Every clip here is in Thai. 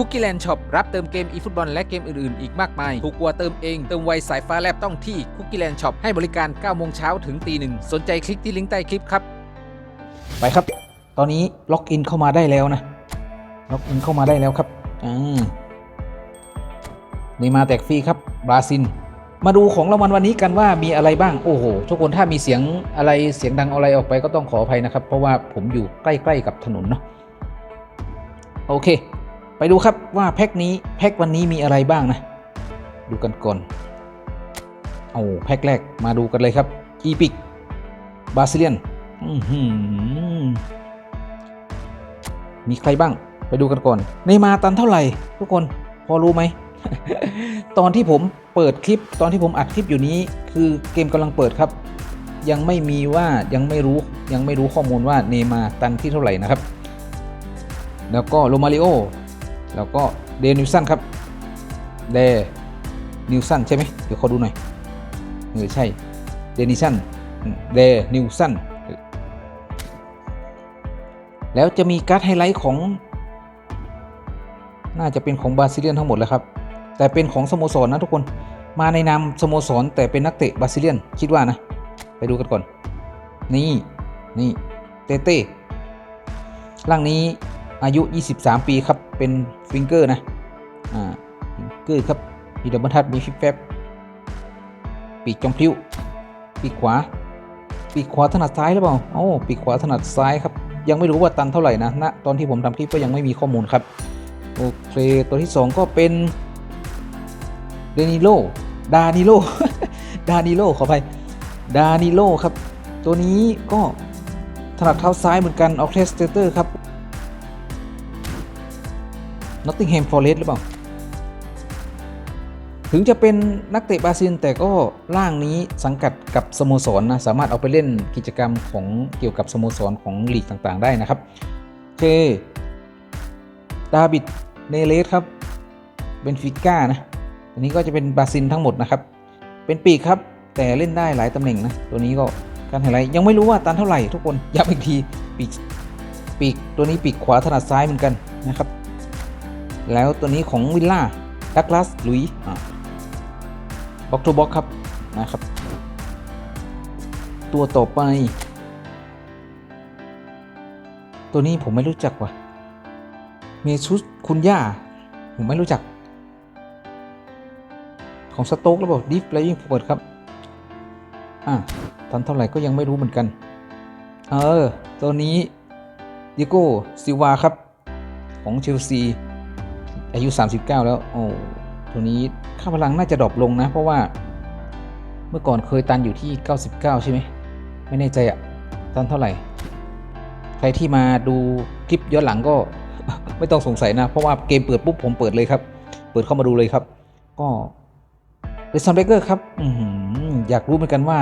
คุกกี้แลนด์ช็อปรับเติมเกมอีฟุตบอลและเกมอื่นๆ อีกมากมาย ถูกกว่าเติมเอง เติมไวสายฟ้าแลบต้องที่คุกกี้แลนด์ช็อปให้บริการ9โมงเช้าถึงตีหนึ่งสนใจคลิกที่ลิงก์ใต้คลิปครับ ไปครับ ตอนนี้ล็อกอินเข้ามาได้แล้วนะ ล็อกอินเข้ามาได้แล้วครับอ่านี่มาแตกฟรีครับบราซิลมาดูของรางวัลวันนี้กันว่ามีอะไรบ้างโอ้โห ทุกคนถ้ามีเสียงอะไรเสียงดังอะไรออกไปก็ต้องขออภัยนะครับ เพราะว่าผมอยู่ใกล้ๆกับถนนเนาะโอเค ไปดูครับว่าแพ็คนี้แพ็ควันนี้มีอะไรบ้างนะ ดูกันก่อน เอาแพ็คแรกมาดูกันเลยครับอีพิกบาซิเลียนมีใครบ้าง ไปดูกันก่อนในมาตันเท่าไหร่ทุกคนพอรู้ไหม ตอนที่ผมเปิดคลิปตอนที่ผมอัดคลิปอยู่นี้ คือเกมกำลังเปิดครับ ยังไม่มีว่ายังไม่รู้ยังไม่รู้ข้อมูลว่าเนมาตันที่เท่าไหร่นะครับ แล้วก็โรมาริโอ แล้วก็เดนิวสันครับเดนิวสันใช่ไหมเดี๋ยวขอดูหน่อยเออใช่เดนิสันเดนิวสันแล้วจะมีการ์ดไฮไลท์ของ น่าจะเป็นของบราซิเลียนทั้งหมดแล้วครับ แต่เป็นของสโมสรนะทุกคนมาในนามสโมสรแต่เป็นนักเตะบราซิเลียนคิดว่านะ ไปดูกันก่อน นี่ นี่ เตเต้ร่างนี้ อายุ 23 ปีครับ เป็นฟิงเกอร์นะ อ่า ฟิงเกอร์ครับ มีดับบเบิลทัด มีฟิปแฟบปีกจอมพลิ้ว ปีกขวา ปีกขวาถนัดซ้ายหรือเปล่าโอ้ปีกขวาถนัดซ้ายครับ ยังไม่รู้ว่าตันเท่าไหร่นะณตอนที่ผมทำคลิปก็ยังไม่มีข้อมูลครับ โอเค ตัวที่ 2 ก็เป็นเดนิโล ดานิโล ดานิโล ขออภัย ดานิโลครับ ตัวนี้ก็ถนัดเท้าซ้ายเหมือนกันออเคสเตเตอร์ครับ นอตติงแฮมฟอร์เรสหรือเปล่า ถึงจะเป็นนักเตะบราซิลแต่ก็ร่างนี้สังกัดกับสโมสรนะ สามารถเอาไปเล่นกิจกรรมของเกี่ยวกับสโมสรของลีกต่างๆ ได้นะครับโอเคดาบิดเนเลสครับเป็นฟิก้านะอันนี้ก็จะเป็นบราซิลทั้งหมดนะครับ เป็นปีกครับแต่เล่นได้หลายตำแหน่งนะ ตัวนี้ก็การไฮไลท์ยังไม่รู้ว่าตันเท่าไหร่ทุกคนย้ำอีกทีปีกปีกตัวนี้ปีกขวาถนัดซ้ายเหมือนกันนะครับ แล้วตัวนี้ของวิลล่าดักลัสลุยบ็อกทูบ็อกครับนะครับ ตัวต่อไป ตัวนี้ผมไม่รู้จักว่ะเมชุสคุณย่า ผมไม่รู้จัก ของสโต๊กแล้วบดิฟไลยิ่งเปิดครับ อะทันเท่าไหร่ก็ยังไม่รู้เหมือนกัน เออ ตัวนี้ดิโก้ซิวาครับ ของเชลซี อายุ 39 แล้ว โอ้ตัวนี้ค่าพลังน่าจะดรอปลงนะ เพราะว่าเมื่อก่อนเคยตันอยู่ที่ 99 ใช่ไหม ไม่แน่ใจอะตันเท่าไหร่ ใครที่มาดูคลิปย้อนหลังก็ ไม่ต้องสงสัยนะ เพราะว่าเกมเปิดปุ๊บผมเปิดเลยครับ เปิดเข้ามาดูเลยครับ ก็เ i ซอนเบเกอร์ครับออยากรู้เหมือนกันว่า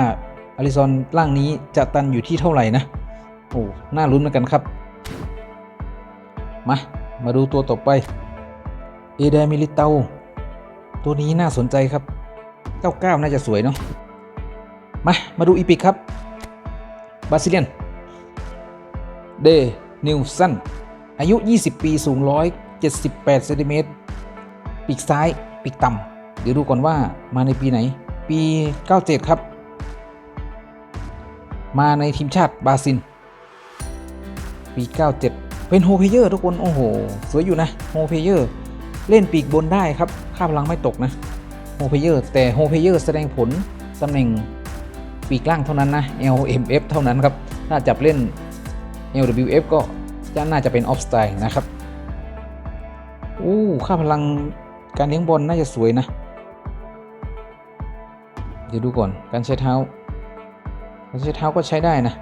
อลิซอนร่างนี้จะตันอยู่ที่เท่าไหร่นะ โอ้ น่าลุ้นเหมือนกันครับ มา มาดูตัวต่อไป เอเดมิลิเตาตัวนี้น่าสนใจครับ 99 น่าจะสวยเนาะ มา มาดูอีพิกครับ บาซิเลียน เดนิวสัน อายุ 20 ปี สูง 178เซนติเมตร ปีกซ้าย ปีกต่ำ เดี๋ยวดูก่อนว่ามาในปีไหน ปี 97 ครับ มาในทีมชาติบราซิล ปี 97 เป็นโฮเพเยอร์ทุกคน โอ้โห สวยอยู่นะ โฮเพเยอร์ เล่นปีกบนได้ครับ ค่าพลังไม่ตกนะโฮเพเยอร์แต่โฮเพเยอร์แสดงผลตำแหน่งปีกล่างเท่านั้นนะ LMF เท่านั้นครับ ถ้าจับเล่น LWF ก็จะน่าจะเป็นออฟสไตล์นะครับอู้ค่าพลังการเลี้ยงบอลน่าจะสวยนะ เดี๋ยวดูก่อนการใช้เท้า การใช้เท้าก็ใช้ได้นะ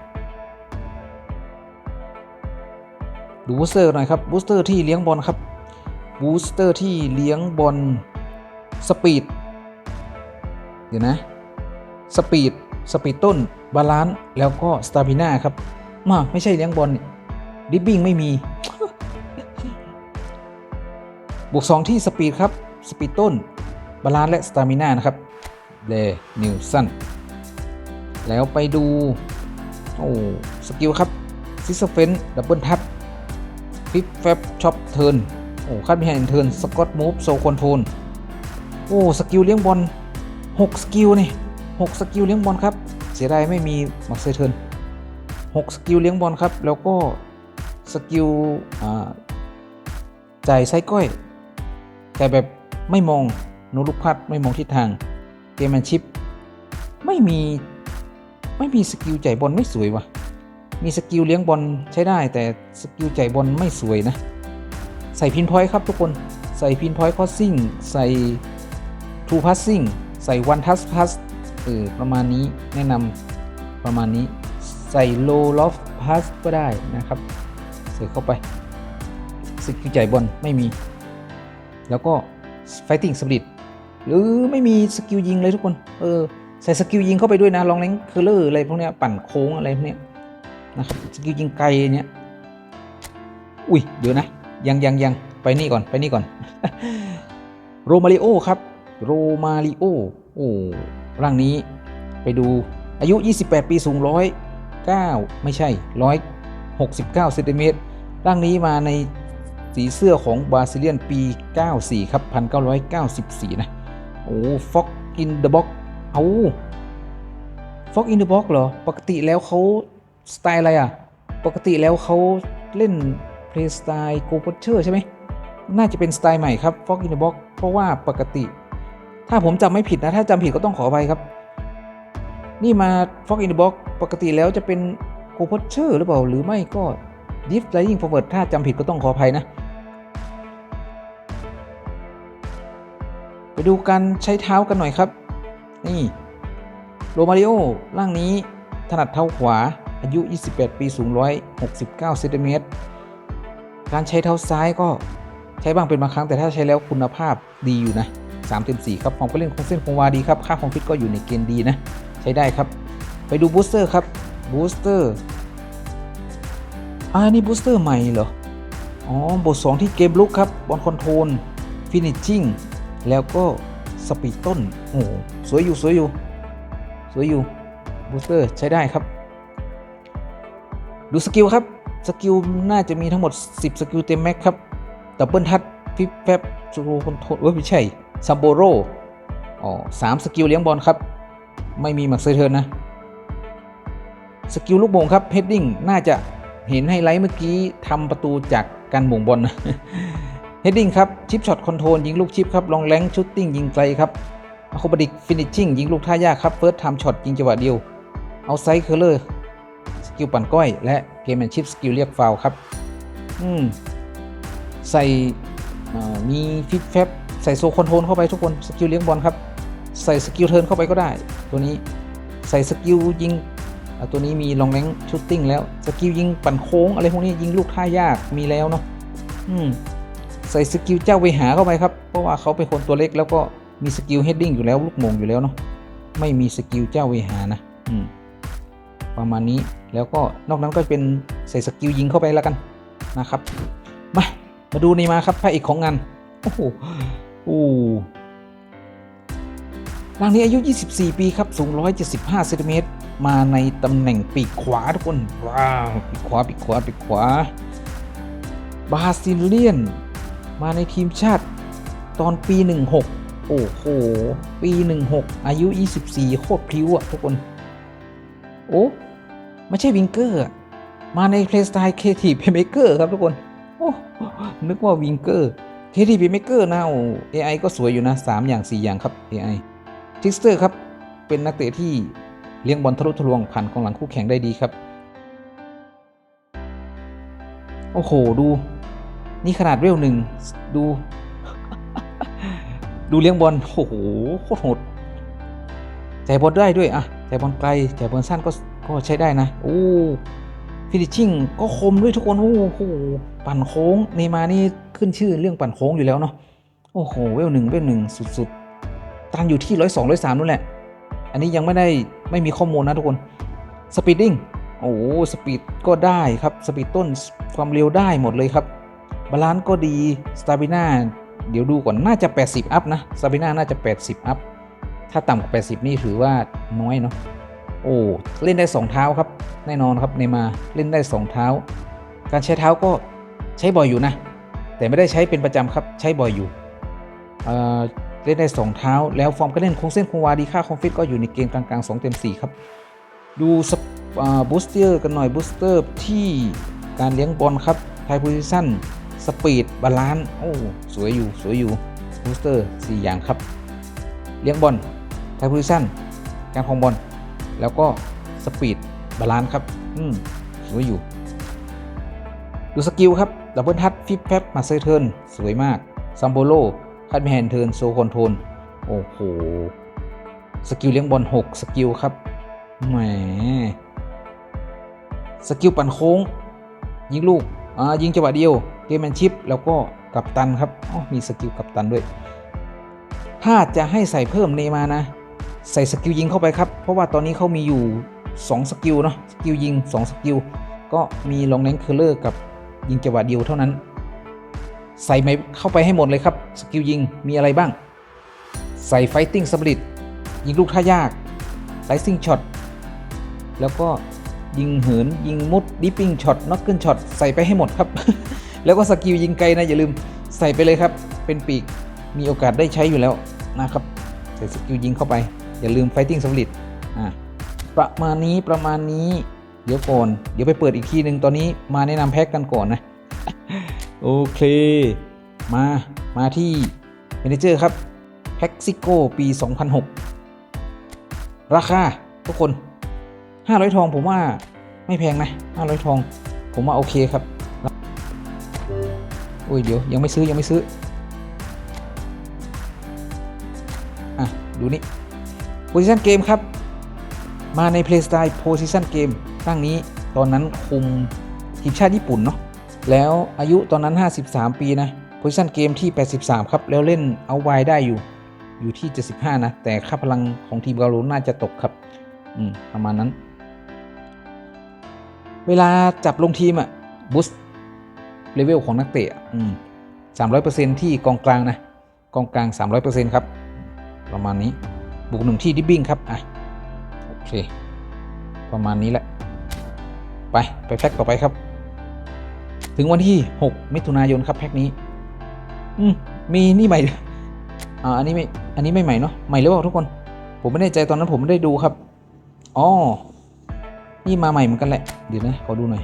ดูบูสเตอร์หน่อยครับบูสเตอร์ที่เลี้ยงบอลครับ บูสเตอร์ที่เลี้ยงบอลสปีดเดี๋ยวนะสปีดสปีดต้นบาลานซ์แล้วก็สตาบิน่าครับมาไม่ใช่เลี้ยงบอลดิบบิ้งไม่มีบวก2ที่สปีดครับสปีดต้นบาลานซ์และสตามิน่านะครับเดนิวสันแล้วไปดูโอ้สกิลครับซิสเฟนดับเบิลทับฟิปแฟบช็อปเทิร์น โอ้คัดมีแฮนเทิร์นสกอตมูฟโซคอนโทรลโอ้สกิลเลี้ยงบอล6สกิลนี่6สกิลเลี้ยงบอลครับ เสียดายไม่มีมักเซเทิร์น6สกิลเลี้ยงบอลครับ แล้วก็สกิลอ่าจ่ายไซก้อย แต่แบบไม่มองโนลูกพัดไม่มองทิศทางเกมแมนชิปไม่มีไม่มีสกิลจ่ายบอลไม่สวยวะมีสกิลเลี้ยงบอลใช้ได้แต่สกิลจ่ายบอลไม่สวยนะ ใส่พินพอยต์ครับทุกคนใส่พินพอยต์คอสซิ่งใส่ทูพัสซิ่งใส่วันทัสพัสเออประมาณนี้แนะนำประมาณนี้ใส่โลลอฟพัสก็ได้นะครับ ใส่เข้าไปสกิลจ่ายบอลไม่มี แล้วก็ Fighting Spirit หรือไม่มีสกิลยิงเลยทุกคน เออ ใส่สกิลยิงเข้าไปด้วยนะ ลองเล้งเคอร์เลอร์อะไรพวกเนี้ยปั่นโค้งอะไรพวกเนี้ยนะครับ สกิลยิงไกลเนี้ย อุ้ยเดี๋ยวนะ ยังยังยังไปนี่ก่อนไปนี่ก่อน โรมาริโอครับ โรมาริโอโอ้ร่างนี้ไปดูอายุ 28 ปีสูงร้อย9ไม่ใช่ 169เซนติเมตรร่างนี้มาในสีเสื้อของบาซิเลียนปี 94 ครับ 1994 นะ โอ้ฟ็อกอินเดอะบ็อกเอาฟ็อกอินเดอะบ็อกเหรอ ปกติแล้วเขาสไตล์อะไรอะ ปกติแล้วเขาเล่น เพลย์สไตล์โกโพเชอร์ใช่ไหมน่าจะเป็นสไตล์ใหม่ครับฟ็อกอินเดอะบ็อกเพราะว่าปกติ ถ้าผมจำไม่ผิดนะ ถ้าจำผิดก็ต้องขออภัยครับ นี่มาฟ็อกอินเดอะบ็อกปกติแล้วจะเป็นโกโพเชอร์หรือเปล่า หรือไม่ก็ดิฟไลยิงฟอร์เวิร์ถ้าจำผิดก็ต้องขออภัยนะ ไปดูการใช้เท้ากันหน่อยครับ นี่โรมาริโอร่างนี้ถนัดเท้าขวาอายุ 28 ปีสูง 169เซนติเมตร การใช้เท้าซ้ายก็ใช้บ้างเป็นบางครั้งแต่ถ้าใช้แล้วคุณภาพดีอยู่นะ3เต็ม4ครับความก็เล่นคงเส้นคงวาดีครับ ค่าของฟิตก็อยู่ในเกณฑ์ดีนะ ใช้ได้ครับ ไปดูบูสเตอร์ครับบูสเตอร์อ่านี่บูสเตอร์ใหม่เหรอ อ๋อ บท 2 ที่เกมลุกครับ บอลคอนโทรลฟินิชชิ่งแล้วก็สปีดต้น โอ้โหสวยอยู่สวยอยู่ สวยอยู่บูสเตอร์ใช้ได้ครับ ดูสกิลครับ สกิลน่าจะมีทั้งหมด 10 สกิลเต็มแม็กครับดับเบิลทัชฟิปแฟบจูโรคอนโทรลเว้ยไม่ใช่ซัมโบโรอ๋อสามสกิลเลี้ยงบอลครับ ไม่มีมักเซเทิร์นนะ สกิลลูกโมงครับเฮดดิ้งน่าจะเห็นไฮไลท์เมื่อกี้ทำประตูจากการหม่งบอลนะเฮดดิ้งครับ ชิปช็อตคอนโทรลยิงลูกชิปครับ ลองแรงชุตติ้งยิงไกลครับอะโคบดิกฟินิชชิ่งยิงลูกท่ายากครับ เฟิร์สไทม์ช็อตยิงจังหวะเดียว เอาไซส์เคอร์เลอร์ กิลปั่นก้อย และเกมแมนชิปสกิลเรียกฟาวครับ อืม ใส่มีฟิปแฟบใส่โซคอนโทรลเข้าไปทุกคนสกิลเลี้ยงบอลครับ ใส่สกิลเทิร์นเข้าไปก็ได้ ตัวนี้ใส่สกิลยิงตัวนี้มีลองแรงชุตติ้งแล้วสกิลยิงปั่นโค้งอะไรพวกนี้ยิงลูกท่ายากมีแล้วเนาะอืมใส่สกิลเจ้าเวหาเข้าไปครับ เพราะว่าเขาเป็นคนตัวเล็กแล้วก็มีสกิลเฮดดิ้งอยู่แล้วลูกมงอยู่แล้วเนาะไม่มีสกิลเจ้าเวหานะ อืม ประมาณนี้แล้วก็นอกนั้นก็เป็นใส่สกิลยิงเข้าไปแล้วกันนะครับ มามาดูนี่มาครับพระเอกของงานโอ้โหโอ้ร่างนี้อายุ 24 ปีครับ สูง 175เซนติเมตร มาในตำแหน่งปีกขวาทุกคนว้าวปีกขวาปีกขวาปีกขวาบราซิเลียน มาในทีมชาติตอนปี 16 โอ้โห ปี 16 อายุ 24 โคตรพริ้วอะทุกคน โอ้ ไม่ใช่วิงเกอร์มาในเพลย์สไตล์เคทีเพเมเกอร์ครับทุกคนโอ้นึกว่าวิงเกอร์เคทีเพเมเกอร์นะโอ้ AI ก็สวยอยู่นะ 3 อย่าง 4 อย่างครับ AI ทิกสเตอร์ครับ เป็นนักเตะที่เลี้ยงบอลทะลุทะลวงผ่านกองหลังคู่แข่งได้ดีครับ โอ้โห ดู นี่ขนาดเวลหนึ่งดู ดูเลี้ยงบอลโอ้โหโคตรโหดจ่ายบอลได้ด้วยอะจ่ายบอลไกลจ่ายบอลสั้นก็ ก็ใช้ได้นะโอ้ฟินิชชิ่งก็คมด้วยทุกคนโอ้โหปั่นโค้งเนมานี่ขึ้นชื่อเรื่องปั่นโค้งอยู่แล้วเนาะโอ้โหเวลหนึ่งเวลหนึ่งสุดๆตันอยู่ที่ร้อยสองร้อยสามนู่นแหละ อันนี้ยังไม่ได้ไม่มีข้อมูลนะทุกคนสปีดดิ้งโอ้สปีดก็ได้ครับสปีดต้นความเร็วได้หมดเลยครับบาลานซ์ก็ดีสตาบิน่าเดี๋ยวดูก่อนน่าจะ 80 อัพนะสตาบิน่าน่าจะ 80 อัพถ้าต่ำกว่า 80 นี่ถือว่าน้อยเนาะ โอ้เล่นได้ 2 เท้าครับ แน่นอนครับเนมาร์เล่นได้ 2 เท้า การใช้เท้าก็ใช้บ่อยอยู่นะ แต่ไม่ได้ใช้เป็นประจำครับใช้บ่อยอยู่เอ่อเล่นได้สองเท้า แล้วฟอร์มการเล่นคงเส้นคงวาดีค่าคอมฟิตก็อยู่ในเกณฑ์กลางๆ2เต็ม4ครับ ดูสปาบูสเตอร์กันหน่อยบูสเตอร์ที่การเลี้ยงบอลครับไทโพซิชั่นสปีดบาลานซ์โอ้สวยอยู่สวยอยู่บูสเตอร์4อย่างครับ เลี้ยงบอลไทโพซิชั่นการครองบอล แล้วก็สปีดบาลานซ์ครับ อืมสวยอยู่ ดูสกิลครับดับเบิลทัชฟิปแพปมาเซอร์เทิร์นสวยมากซัมโบโลคัดแฮนเทิร์นโซคอนโทนโอ้โห สกิลเลี้ยงบอล6สกิลครับ แหม สกิลปั่นโค้ง ยิงลูก อ่า ยิงจังหวะเดียว เกมแมนชิพแล้วก็กับตันครับ อ๋อ มีสกิลกับตันด้วย ถ้าจะให้ใส่เพิ่มเนมานะ ใส่สกิลยิงเข้าไปครับ เพราะว่าตอนนี้เขามีอยู่ 2 สกิลเนาะสกิลยิง 2 สกิล ก็มีลองแรงเคอร์เลอร์กับยิงจังหวะเดียวเท่านั้น ใส่ไม่เข้าไปให้หมดเลยครับ สกิลยิงมีอะไรบ้าง ใส่ไฟติ้งสปริตยิงลูกท่ายากไ i ซิ่งช็อตแล้วก็ยิงเหินยิงมุดดิปปิ้งช็อตน็อกเกิลช็อตใส่ไปให้หมดครับ แล้วก็สกิลยิงไกลนะอย่าลืมใส่ไปเลยครับ เป็นปีกมีโอกาสได้ใช้อยู่แล้วนะครับ ใส่สกิลยิงเข้าไป อย่าลืมไฟติ้งสปริตอ่าประมาณนี้ประมาณนี้เดี๋ยวก่อน เดี๋ยวไปเปิดอีกทีหนึ่งตอนนี้มาแนะนำแพ็กกันก่อนนะ โอเค มา มาที่เมนเจอร์ครับแพ็กซิโกปี 2006 ราคา ทุกคน 500 ทองผมว่าไม่แพงนะ 500 ทอง ผมว่าโอเคครับ โอ้ย เดี๋ยว ยังไม่ซื้อยังไม่ซื้อ อะ ดูนี่ Position Game ครับ มาใน Play Style Position Game ตั้งนี้ตอนนั้นคุมทีมชาติญี่ปุ่นเนาะแล้วอายุตอนนั้น 53 ปีนะ Position Game ที่ 83 ครับ แล้วเล่นเอาไวได้อยู่ อยู่ที่ 75 นะ แต่ค่าพลังของทีมเกาหลีน่าจะตกครับ อืม ประมาณนั้น เวลาจับลงทีมอะบูสต์เลเวลของนักเตะอืม300%ที่กองกลางนะ กองกลาง 300%ครับ ประมาณนี้ บุกหนึ่งที่ดิบบิ้งครับ อะ โอเค ประมาณนี้แหละ ไป ไปแพ็กต่อไปครับ ถึงวันที่ 6 มิถุนายนครับแพ็กนี้ อืม มีนี่ใหม่ อ่า อันนี้ไม่ อันนี้ไม่ใหม่เนาะ ใหม่หรือเปล่าทุกคน ผมไม่แน่ใจตอนนั้นผมไม่ได้ดูครับ อ๋อ นี่มาใหม่เหมือนกันแหละ เดี๋ยวนะ ขอดูหน่อย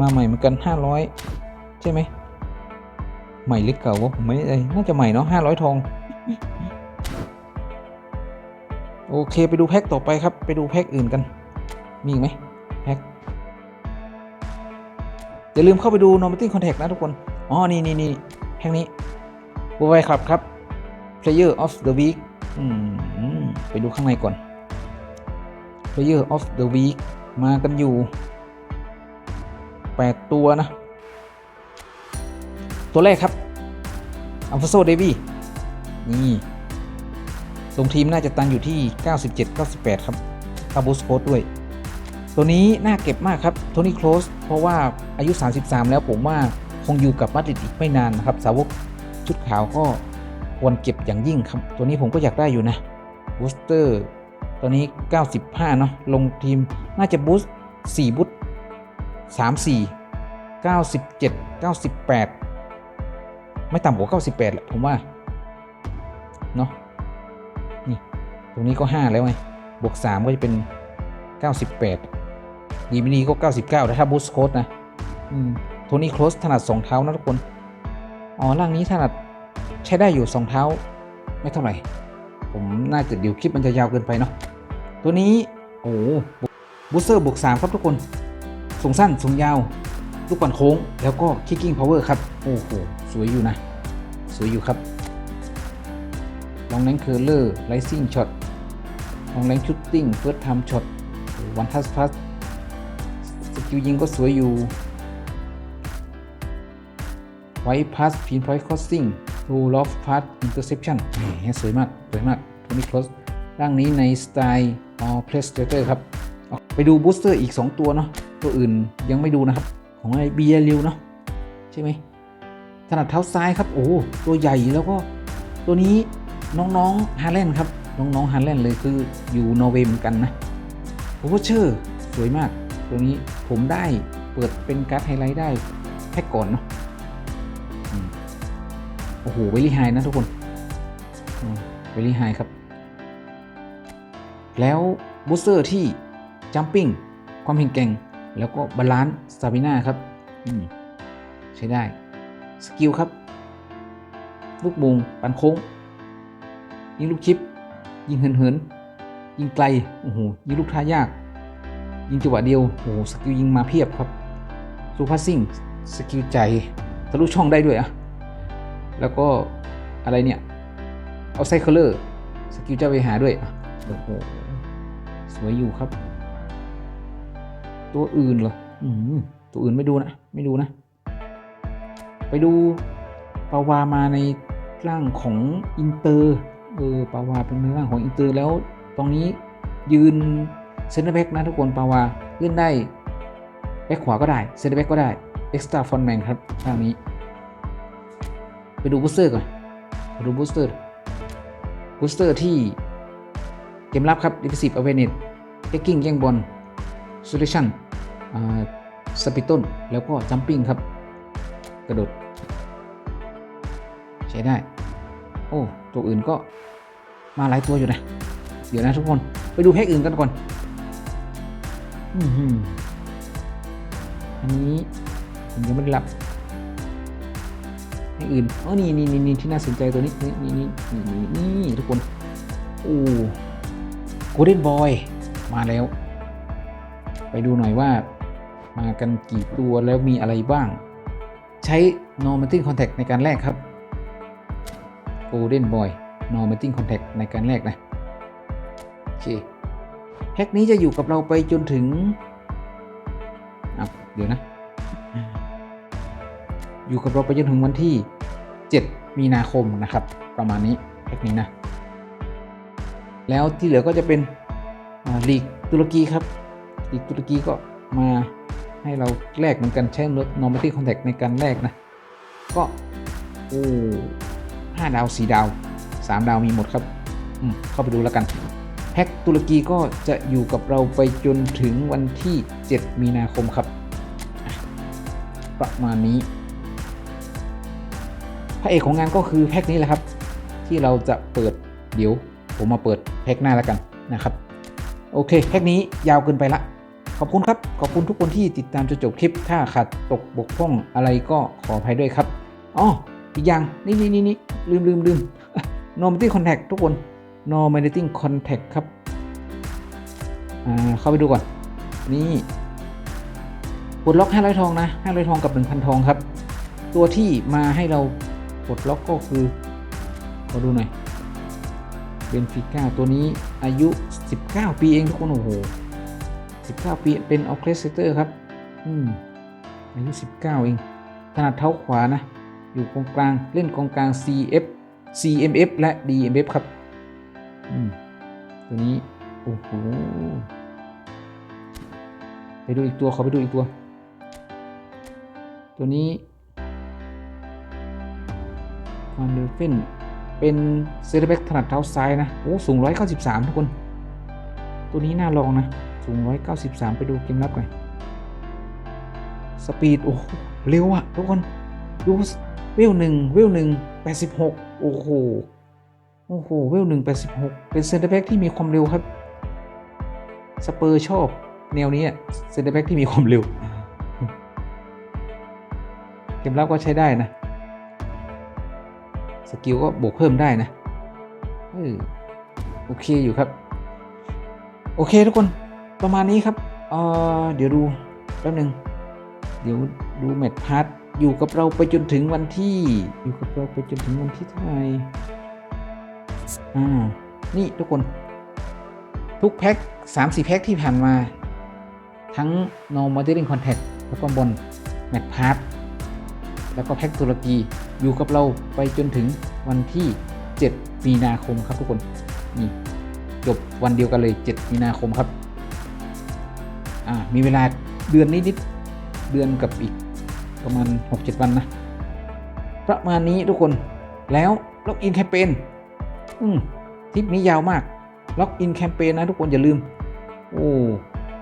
มาใหม่เหมือนกันห้าร้อยใช่ไหม ใหม่หรือเก่าวะผมไม่แน่ใจน่าจะใหม่เนาะห้าร้อยทอง โอเคไปดูแพ็คต่อไปครับ ไปดูแพ็คอื่นกัน มีอีกไหมแพ็คอย่าลืมเข้าไปดู Normating Contact นะทุกคน อ๋อ นี่นี่นี่แพ็คนี้บูไวครับครับ Player of the Week อืมไปดูข้างในก่อน Player of the Week มากันอยู่ 8 ตัวนะ ตัวแรกครับอัลฟาโซเดวีนี่ ลงทีมน่าจะตันอยู่ที่ 97-98 ครับคาบูสโคดด้วย ตัวนี้น่าเก็บมากครับโทนี่โคลสเพราะว่าอายุ 33 แล้วผมว่าคงอยู่กับมาดริดอีกไม่นานนะครับ สาวกชุดขาวก็ควรเก็บอย่างยิ่งครับ ตัวนี้ผมก็อยากได้อยู่นะบูสเตอร์ตัวนี้ 95 เนาะลงทีมน่าจะบูส4บูส34 97 98 ไม่ต่ำกว่า 98แหละผมว่า เนาะ ตรงนี้ก็ 5 แล้วไง บวก 3 ก็จะเป็น 98 ดีมินีก็ 99แต่ถ้าบูสโค้ดนะอืมโทนี่โคลสถนัด 2 เท้านะทุกคน อ๋อร่างนี้ถนัดใช้ได้อยู่ 2 เท้า ไม่เท่าไหร่ ผมน่าจะเดี๋ยวคลิปมันจะยาวเกินไปเนาะ ตัวนี้ โอ้บูสเตอร์บวก 3 ครับทุกคน สูงสั้น สูงยาว ลูกปั่นโค้ง แล้วก็ kicking power ครับ โอ้โห สวยอยู่นะ สวยอยู่ครับลองแรงเคอร์เลอร์ไลซิ่งช็อต ลองแรงชุตติ้งเฟิร์สไทม์ช็อตวันทัสพัสสกิลยิงก็สวยอยู่ไวพัสพินพอยต์คอสซิ่งรูลอฟพัสอินเตอร์เซปชันแหมสวยมาก สวยมากโทนี่ครอสร่างนี้ในสไตล์ออเพลสเตอร์ครับ ไปดูบูสเตอร์อีก 2 ตัวเนาะตัวอื่นยังไม่ดูนะครับ ของไอเบียริวเนาะใช่ไหมถนัดเท้าซ้ายครับ โอ้ตัวใหญ่แล้วก็ตัวนี้น้องๆฮาร์แลนครับ น้องๆฮาร์แลนด์เลยคืออยู่นอร์เวย์เหมือนกันนะโอเวอร์เชอร์สวยมาก ตัวนี้ผมได้เปิดเป็นการ์ดไฮไลท์ได้แพ็กก่อนเนาะโอ้โหเวลี่ไฮนะทุกคนเวลี่ไฮครับ แล้วบูสเตอร์ที่จัมปิ้งความแข็งแกร่ง แล้วก็บาลานซ์สตาบิน่าครับใช้ได้ สกิลครับ ลูกมุงปันโค้งยิงลูกชิป ยิงเหินๆยิงไกลโอ้โหยิงลูกท่ายาก ยิงจังหวะเดียวโอ้โหสกิลยิงมาเพียบครับซูพาซิ่งสกิลใจทะลุช่องได้ด้วยอะแล้วก็อะไรเนี่ย เอาไซเคิลเลอร์สกิลเจ้าไปหาด้วยโอ้โหสวยอยู่ครับ ตัวอื่นเหรออืมตัวอื่นไม่ดูนะ ไม่ดูนะ ไปดูปาวามาในร่างของอินเตอร์ เออปาวาเป็นในร่างของอินเตอร์แล้วตรงนี้ยืนเซนเตอร์แบ็กนะทุกคนปาวาเล่นได้แบ็กขวาก็ได้เซนเตอร์แบ็กก็ได้เอ็กซ์ตร้าฟอนแมนครับร่างนี้ ไปดูบูสเตอร์ก่อนไปดูบูสเตอร์บูสเตอร์ที่เกมรับครับ Defensive a w a r e n e s s t a k i n แย่งบอล Solution สปิตต้นแล้วก็ Jumping ครับ กระโดด ใช้ได้ โอ้ ตัวอื่นก็มาหลายตัวอยู่นะ เดี๋ยวนะทุกคน ไปดูแพ็กอื่นกันก่อนอืมอันนี้ผมยังไม่ได้รับแพ็กอื่นอ๋อนี่นี่นี่นี่ที่น่าสนใจตัวนี้นี่นี่นี่นี่นี่นี่ทุกคน โอ้โกลเด้นบอยมาแล้ว ไปดูหน่อยว่ามากันกี่ตัวแล้วมีอะไรบ้าง ใช้ normative contact ในการแลกครับ Golden Boy normative contact ในการแลกนะโอเคแพ็กนี้จะอยู่กับเราไปจนถึงอะเดี๋ยวนะ อยู่กับเราไปจนถึงวันที่ 7 มีนาคมนะครับ ประมาณนี้แพ็กนี้นะ แล้วที่เหลือก็จะเป็นลีกตุรกีครับลีกตุรกีก็มาให้เราแลกเหมือนกันใช้ normative contact ในการแลกนะ ก็ โอ้ ห้าดาวสีดาวสามดาวมีหมดครับเข้าไปดูแล้วกันแพ็กตุรกีก็จะอยู่กับเราไปจนถึงวันที่ 7 มีนาคมครับ ประมาณนี้ พระเอกของงานก็คือแพ็กนี้แหละครับ ที่เราจะเปิดเดี๋ยว ผมมาเปิดแพ็กหน้าแล้วกันนะครับ โอเคแพ็กนี้ยาวเกินไปละ ขอบคุณครับ ขอบคุณทุกคนที่ติดตามจนจบคลิป ถ้าขาดตกบกพร่องอะไรก็ขออภัยด้วยครับอ๋อ อีกอย่างนี่นี่นี่นี่ลืมลืมลืม normative contact ทุกคน normative contact ครับ อ่า เข้าไปดูก่อน นี่ปลดล็อก 500 ทองนะ 500 ทองกับ 1,000 ทองครับ ตัวที่มาให้เราปลดล็อกก็คือขอดูหน่อยเบนฟิก้าตัวนี้อายุ 19 ปีเองทุกคน โอ้โห 19 ปีเป็นออเคสเตอร์ครับ อืมอายุ 19 เอง ถนัดเท้าขวานะ อยู่กองกลางเล่นกองกลาง CF CMF และ DMF ครับตัวนี้ โอ้โห ไปดูอีกตัว ขอไปดูอีกตัว ตัวนี้ความเร็วเฟ้นเป็นเซอร์แบ็กถนัดเท้าซ้ายนะ โอ้ สูง 193 ทุกคน ตัวนี้น่าลองนะ สูง 193 ไปดูเกมรับกันสปีด โอ้ เร็วอะทุกคน ดู เวหนึ่งเวหนึ่งแปดสิบหกโอ้โหโอ้โหเวหนึ่งแปดสิบหกเป็นเซนเตอร์แบ็กที่มีความเร็วครับสเปอร์ชอบแนวนี้เซนเตอร์แบ็กที่มีความเร็วเกมรับก็ใช้ได้นะ สกิลก็บวกเพิ่มได้นะเออโอเคอยู่ครับ โอเคทุกคนประมาณนี้ครับเเดี๋ยวดูแป๊บหนึ่งเดี๋ยวดูแมตช์พาร์ท อยู่กับเราไปจนถึงวันที่ อยู่กับเราไปจนถึงวันที่เท่าไหร่อ่า นี่ทุกคน ทุกแพ็คสามสี่แพ็คที่ผ่านมา ทั้ง no modeling contact แล้วก็บนแมตช์พาร์ทแล้วก็แพ็คตุรกีอยู่กับเราไปจนถึงวันที่ 7 มีนาคมครับทุกคน นี่ จบวันเดียวกันเลย 7 มีนาคมครับ อ่า มีเวลาเดือนนิดๆเดือนกับอีก ประมาณ 6-7 วันนะ ประมาณนี้ทุกคนแล้วล็อกอินแคมเปญอืมทริปนี้ยาวมากล็อกอินแคมเปญนะทุกคนอย่าลืม โอ้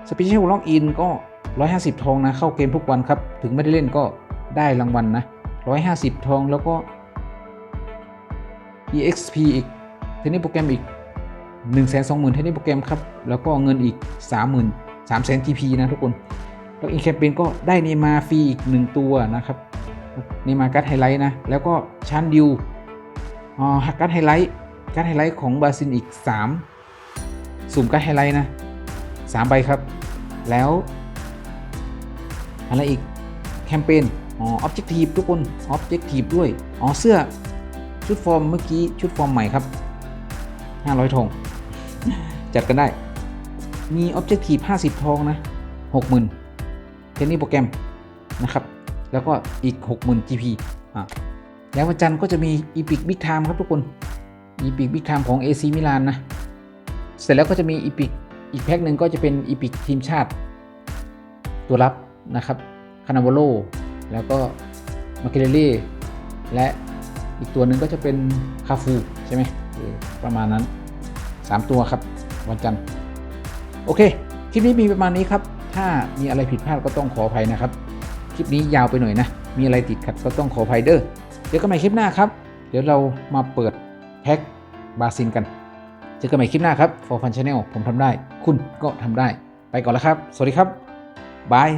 สเปเชียลล็อกอินก็ 150 ทองนะ เข้าเกมทุกวันครับ ถึงไม่ได้เล่นก็ได้รางวัลนะ150 ทองแล้วก็ EXP อีกเทนนิสโปรแกรมอีก 1 2 0 0 0 0เทนนิสโปรแกรมครับ แล้วก็เงินอีก 30,000 3 0 0 0 0 TP นะทุกคน แล้วอีกแคมเปญก็ได้เนมาฟรีอีก 1 ตัวนะครับเนมาการ์ดไฮไลท์นะ แล้วก็ชันดิวอ๋อการ์ดไฮไลท์การ์ดไฮไลท์ของบาซิลอีก 3 สุ่มการ์ดไฮไลท์นะ3ใบครับ แล้ว อะไรอีกแคมเปญอ๋อออบเจกตีฟทุกคนออบเจกตีฟด้วย อ๋อ เสื้อชุดฟอร์มเมื่อกี้ชุดฟอร์มใหม่ครับ 500ทองจัดกันได้ มีออบเจกตีฟ50 ทองนะ 60,000 เทนนี่โปรแกรมนะครับ แล้วก็อีก 60,000 GP อะแล้ววันจันทร์ก็จะมีอีพิกบิ๊กไทม์ครับทุกคนอีพิกบิ๊กไทม์ของ AC มิลานนะ เสร็จแล้วก็จะมีอีพิกอีกแพ็คหนึ่งก็จะเป็นอีพิกทีมชาติ ตัวรับนะครับคานาวโลแล้วก็มาเกเรเล่และอีกตัวหนึ่งก็จะเป็นคาฟูใช่ไหมประมาณนั้น 3 ตัวครับวันจันทร์โอเค คลิปนี้มีประมาณนี้ครับ ถ้ามีอะไรผิดพลาดก็ต้องขออภัยนะครับ คลิปนี้ยาวไปหน่อยนะ มีอะไรติดขัดก็ต้องขออภัยเด้อเจอกันใหม่คลิปหน้าครับ เดี๋ยวเรามาเปิดแพ็คบาซินกัน เจอกันใหม่คลิปหน้าครับ For Fun Channel ผมทำได้ คุณก็ทำได้ ไปก่อนแล้วครับ สวัสดีครับบาย